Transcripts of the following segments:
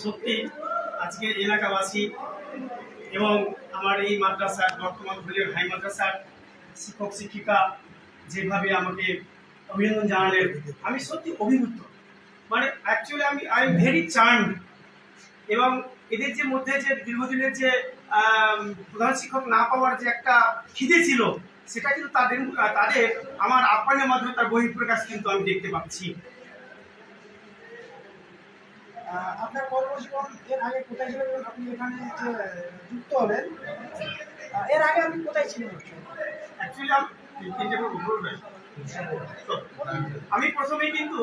সত্যি, আজকে এলাকাবাসী এবং আমার এই মাদ্রাসার, বর্তমান ধুলিয়ার হাই মাদ্রাসার শিক্ষক, শিক্ষিকা যেভাবে আমাকে অভিনন্দন জানালেন, আমি সত্যি অভিভূত। মানে অ্যাকচুয়ালি আমি আই এম ভেরি চার্মড এবং এদের যে মধ্যে যে দীর্ঘদিনের যে প্রধান শিক্ষক না পাওয়ার যে একটা খিদে ছিল সেটা কিন্তু তাদের তাদের আমার আপ্যায়নের মাধ্যমে তার বহিঃপ্রকাশ কিন্তু আমি দেখতে পাচ্ছি। আপনার কর্মজীবন এর আগে কোথায় ছিল আপনি এখানে যে যুক্ত হলেন। এর আগে আপনি কোথায় ছিলেন? অ্যাকচুয়ালি আমি প্রথমেই কিন্তু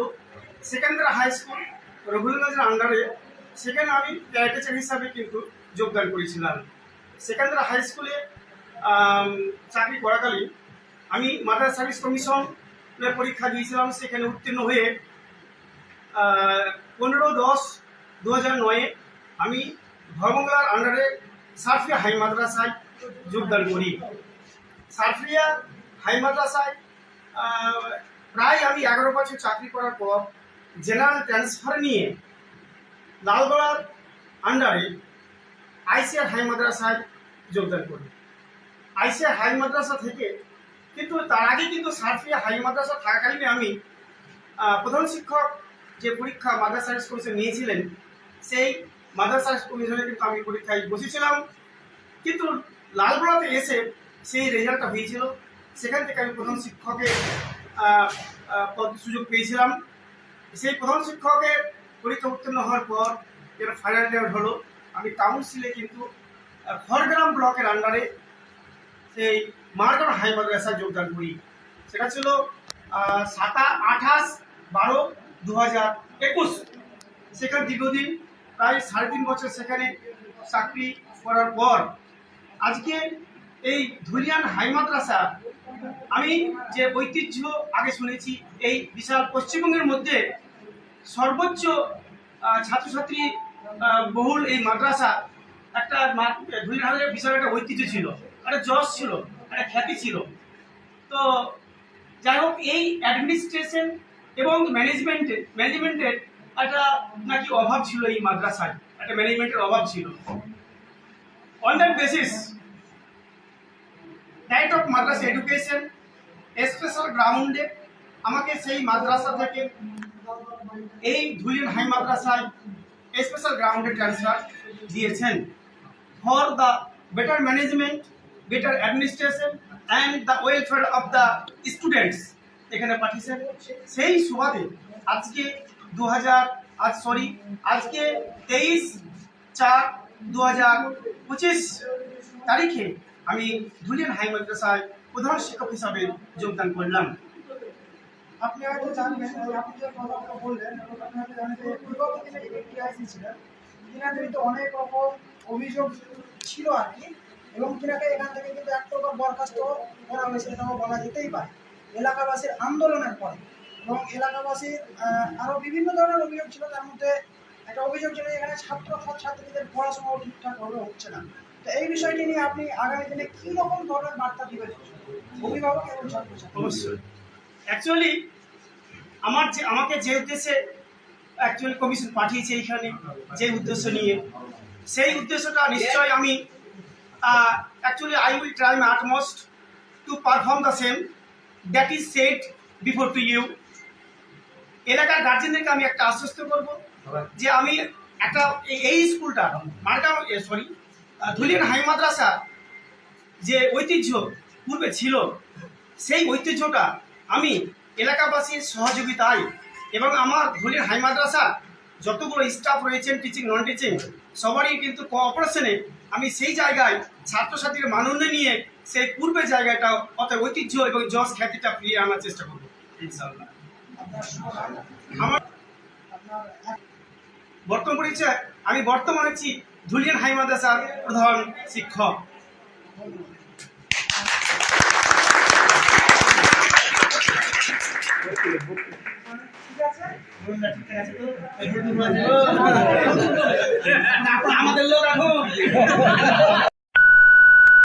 সেকেন্ডারি হাই স্কুল রঘুনাথের আন্ডারে সেখানে আমি ক্যারেটেচার হিসাবে কিন্তু যোগদান করেছিলাম। সেকেন্ডারি হাই স্কুলে চাকরি করাকালীন আমি মাদ্রাস সার্ভিস কমিশন পরীক্ষা দিয়েছিলাম। সেখানে উত্তীর্ণ হয়ে পনেরো দশ দু হাজার নয়ে আমি ধর্মগলার আন্ডারে সারফিয়া হাই মাদ্রাসায় যোগদান করি। সারফিয়া হাই মাদ্রাসায় প্রায় আমি এগারো বছর চাকরি করার পর জেনারেল ট্রান্সফার নিয়ে লালগোলার আন্ডারে আইসিআর হাই মাদ্রাসায় যোগদান করি আইসিআর হাই মাদ্রাসা থেকে কিন্তু তার আগে কিন্তু সারফিয়া হাই মাদ্রাসা থাকাকালীন আমি প্রধান শিক্ষক যে পরীক্ষা মাদ্রাসা সার্ভিস কমিশন নিয়েছিলেন, সেই মাদ্রাসা সার্ভিস কমিশনে কিন্তু আমি পরীক্ষায় বসেছিলাম। কিন্তু লালগোলাতে এসে সেই রেজাল্টটা হয়েছিল। সেখান থেকে আমি প্রধান শিক্ষকের সুযোগ পেয়েছিলাম। সেই প্রধান শিক্ষকের পরীক্ষা উত্তীর্ণ হওয়ার পর যেটা ফাইনাল রেজাল্ট হলো, আমি কাউন্সিলে কিন্তু খড়গ্রাম ব্লকের আন্ডারে সেই মারগান হাই মাদ্রাসায় যোগদান করি। সেটা ছিল সাতা, আঠাশ, বারো দু হাজার একুশ। সেখানে দীর্ঘদিন, প্রায় সাড়ে তিন বছর সেখানে চাকরি করার পর আজকে এই ধুলিয়ান হাই মাদ্রাসা আমি যে ঐতিহ্য আগে শুনেছি, এই বিশাল পশ্চিমবঙ্গের মধ্যে সর্বোচ্চ ছাত্রছাত্রী বহুল এই মাদ্রাসা একটা ধুলিয়ানের বিশাল একটা ঐতিহ্য ছিল। একটা যশ ছিল, একটা খ্যাতি ছিল। তো যাই হোক, এই অ্যাডমিনিস্ট্রেশন এবং ম্যানেজমেন্টের ম্যানেজমেন্টের একটা নাকি অভাব ছিল এই মাদ্রাসায়। একটা ম্যানেজমেন্টের অভাব ছিল। On that বেসিস ডাইট অফ মাদ্রাসা এডুকেশন স্পেশাল গ্রাউন্ডে আমাকে সেই মাদ্রাসা থেকে এই ধুলিয়ান হাই মাদ্রাসায় স্পেশাল গ্রাউন্ডে ট্রান্সফার দিয়েছেন। For the better management better administration and the welfare of the students এখানে পাঠিয়েছেন। সেই সুবাদে আজকে দু হাজার আজ সরি আজকে তেইশ চার দু হাজার পঁচিশ তারিখে আমি ধুলিয়ান হাই মাদ্রাসায় প্রধান শিক্ষক হিসাবে যোগদান করলাম। আপনি হয়তো জানবেন আপনি বললেন আপনি হয়তো জানেন যে বিগত দিনে টিআইসি ছিলেন অনেক রকম অভিযোগ ছিল আর কি এবং তিনাকে এখান থেকে কিন্তু এক প্রকার বরখাস্ত করা হয়েছে বলা যেতেই পারে। এলাকাবাসীর আন্দোলনের পরে এবং এলাকাবাসীর আহ, আরও বিভিন্ন ধরনের অভিযোগ ছিল তার মধ্যে একটা অভিযোগ ছিল এখানে ছাত্র ছাত্রীদের পড়াশোনাও ঠিকঠাকভাবে হচ্ছে না। তো এই বিষয়টি নিয়ে আপনি আগামী দিনে কি রকম ধরনের বার্তা দিবেন? অভিভাবক এবং ছাত্রছাত্রী। অবশ্যই। অ্যাকচুয়ালি আমার যে, আমাকে যে উদ্দেশ্যে অ্যাকচুয়ালি কমিশন পাঠিয়েছে এইখানে, যে উদ্দেশ্য নিয়ে, সেই উদ্দেশ্যটা নিশ্চয় আমি actually I will try my utmost to perform the same that is set before to you এলাকার গার্জেনদেরকে আমি একটা আশ্বস্ত করব যে আমি একটা, এই- স্কুলটা মার্কা সরি ধুলিয়ান হাই মাদ্রাসা যে ঐতিহ্য পূর্বে ছিল, সেই ঐতিহ্যটা আমি এলাকাবাসীর সহযোগিতায় এবং আমার ধুলির হাই মাদ্রাসা যতগুলো স্টাফ রয়েছেন টিচিং নন টিচিং সবারই কিন্তু কোঅপারেশনে আমি সেই জায়গায় ছাত্রছাত্রীর মানন্দ নিয়ে সেই পূর্বের জায়গাটা অর্থাৎ ঐতিহ্য এবং যশ খ্যাতিটা ফিরিয়ে আনার চেষ্টা করব নাম আমার বর্তমান পরিচয়, আমি বর্তমান আছি ধুলিয়ান হাই মাদ্রাসার প্রধান শিক্ষক। আমাদের লোক এখন